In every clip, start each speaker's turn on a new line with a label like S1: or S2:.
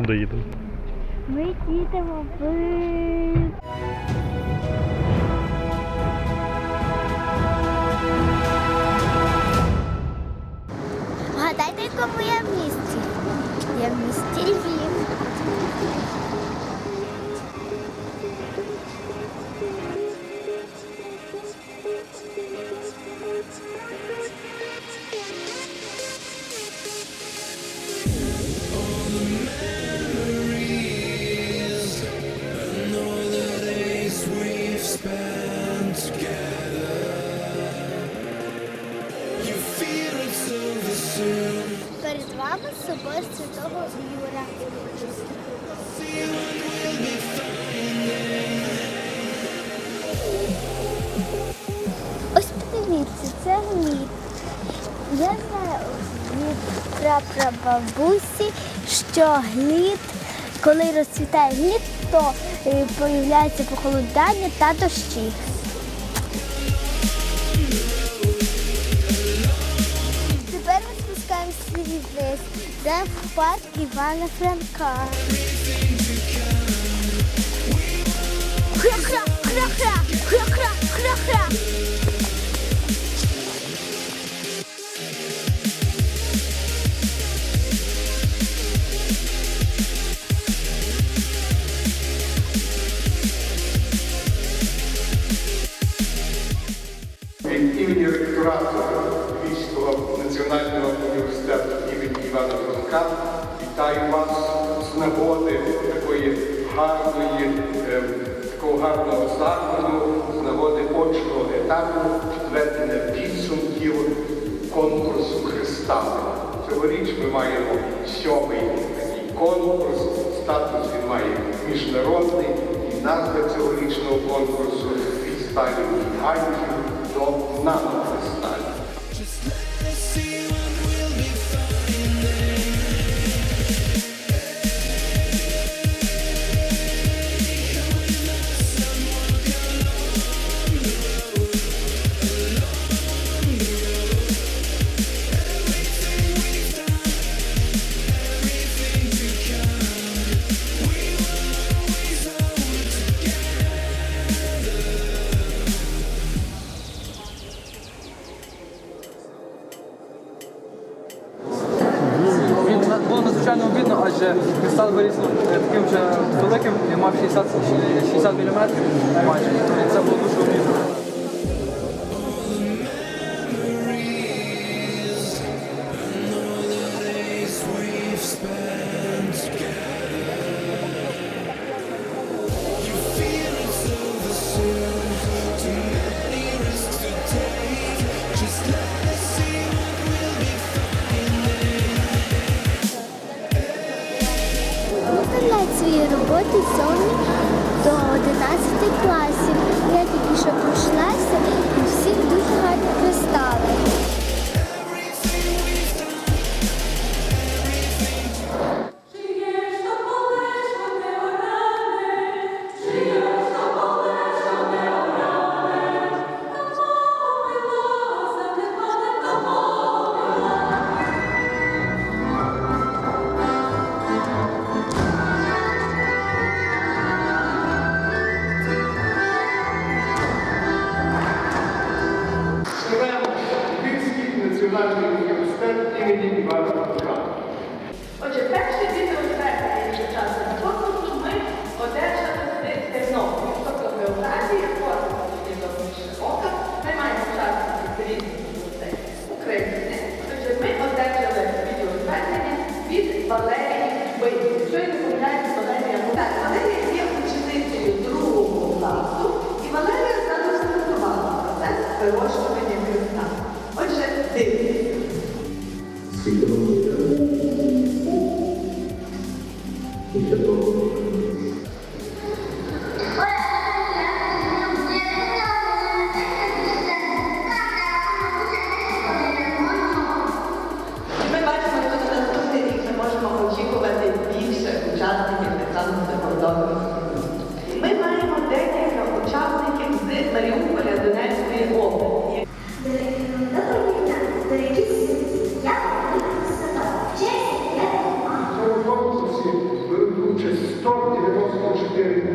S1: Доїдемо.
S2: Ми їдемо в Гадайте, якому я в місті? Я в місті Львів. Вами собор Святого Юра. Ось подивіться, це гнід. Я знаю від прапрабабусі, що глід, коли розцвітає глід, то е, появляється похолодання та дощі. Де в парк Івана Франка. Хра-хра, хра-хра, хра-хра, хра-хра.
S3: Такої гарної, е, такого гарного заходу, з нагоди очного етапу підведення підсумків конкурсу Христа. Цьогоріч ми маємо сьомий такий конкурс, статус він має міжнародний, і назва цьогорічного конкурсу від фрістайлів гігантів до нанокристалів.
S4: Кристал виріс таким вже великим я мав 60, 60 мм майже.
S3: Національний університет імені Івана Франка.
S5: Отже, перший відеозвернення Ми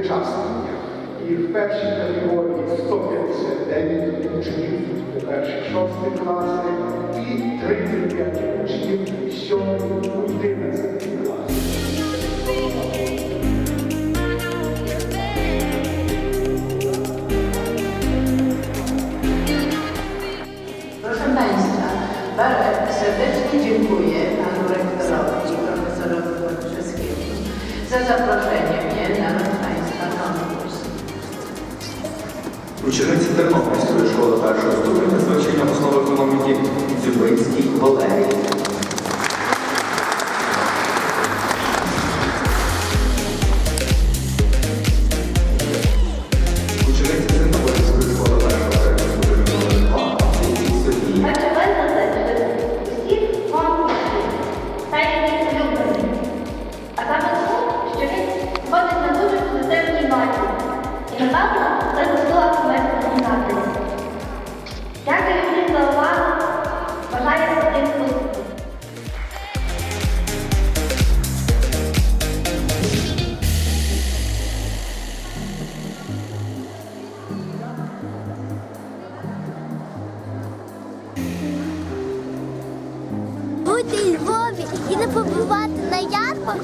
S3: учасники. І в першій категорії 159 учнів, перші шості класи, і 35 учнів, сьомий, 11 класи.
S1: Proszę Państwa, dziękuję Panu Rektorowi i Profesorowi Wojciechowskiemu za zaproszenie
S6: Учениця Тернопільської школи першого ступеня з вивчення основ економіки Дзюбинський Валерій.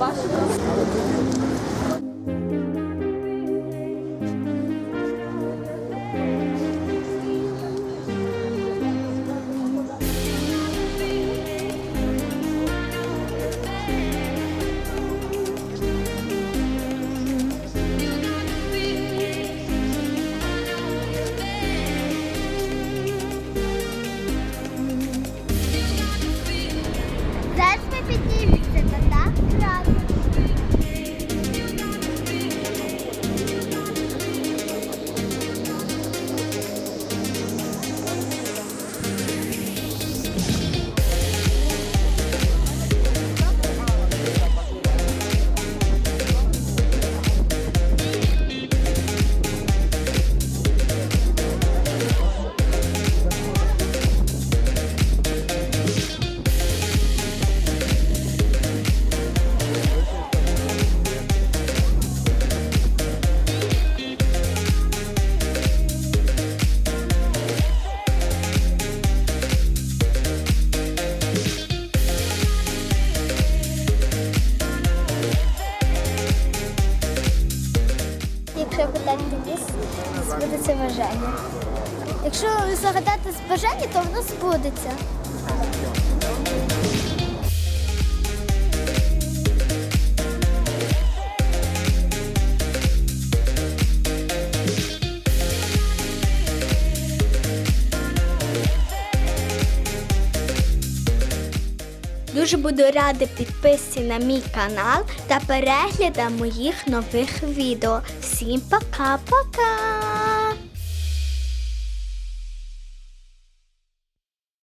S2: Gracias. Загадати бажання, то воно збудеться. Дуже буду рада підписці на мій канал та переглядам моїх нових відео. Всім пока-пока!